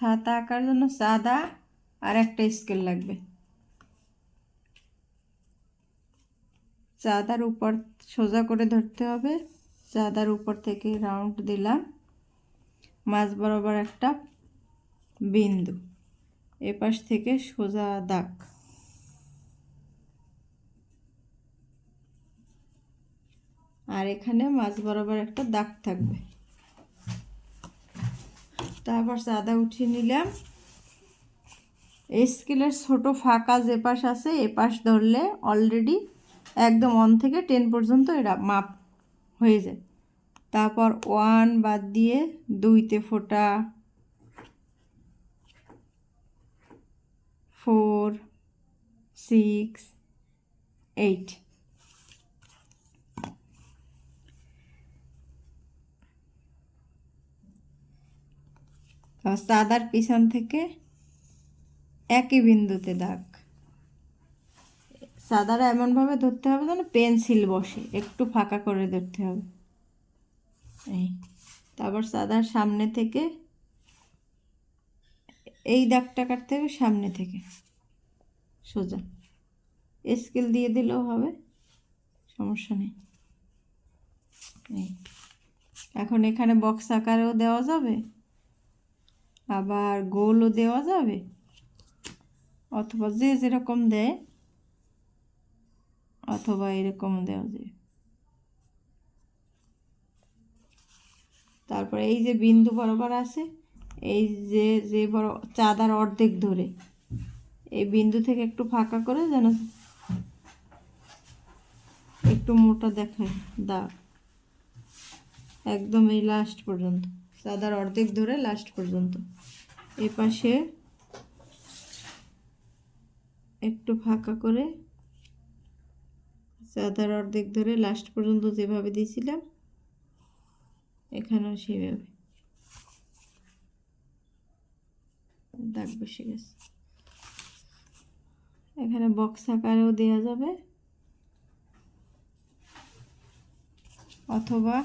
ছাতা আঁকার জন্য চাঁদা আর একটা স্কেল লাগবে। চাঁদার উপর সোজা করে ধরতে হবে। চাঁদার উপর থেকে রাউন্ড দিলাম। মাঝ বরাবর একটা বিন্দু। এপাশ থেকে সোজা দাগ। আর এখানে মাঝ বরাবর একটা দাগ থাকবে। তারপর চাঁদা উঠিয়ে নিলাম। স্কেলের ছোট ফাঁকা যে পাশ আছে, এ পাশ ধরলে অলরেডি একদম অন থেকে টেন পর্যন্ত এরা মাপ হয়ে যায়। তারপর ওয়ান বাদ দিয়ে দুইতে ফোটা। ফোর সিক্স এইট সাদার পিছন থেকে একই বিন্দুতে দাগ। সাদারা এমনভাবে ধরতে হবে যেন পেন্সিল বসে, একটু ফাঁকা করে ধরতে হবে। এই, তারপর সাদার সামনে থেকে, এই দাগটা কাটতে হবে সামনে থেকে, সোজা। স্কেল দিয়ে দিলেও হবে, সমস্যা নেই। এখন এখানে বক্স আকারেও দেওয়া যাবে? আবার গোলও দেওয়া যাবে। অথবা যে যেরকম দেয়, অথবা এরকম দেওয়া যায়। তারপরে এই যে বিন্দু বরাবর আছে, এই যে যে বড় চাঁদার অর্ধেক ধরে, এই বিন্দু থেকে একটু ফাঁকা করে যেন একটু মোটা দেখায়, দাগ। একদম এই লাস্ট পর্যন্ত। চাঁদার অর্ধেক ধরে লাস্ট পর্যন্ত। এ পাশে একটু ফাঁকা করে চাঁদার অর্ধেক ধরে লাস্ট পর্যন্ত যেভাবে দিয়েছিলাম, এখানেও সেভাবে। দাগ বসে গেছে। এখানে বক্স আকারেও দেওয়া যাবে। অথবা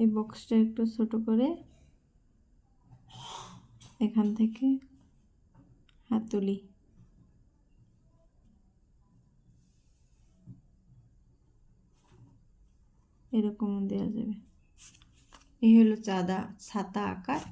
এই বক্সটা একটু ছোট করে এখান থেকে হাতুলি এরকম দেওয়া যাবে। এই হলো চাঁদা, ছাতা, আকার।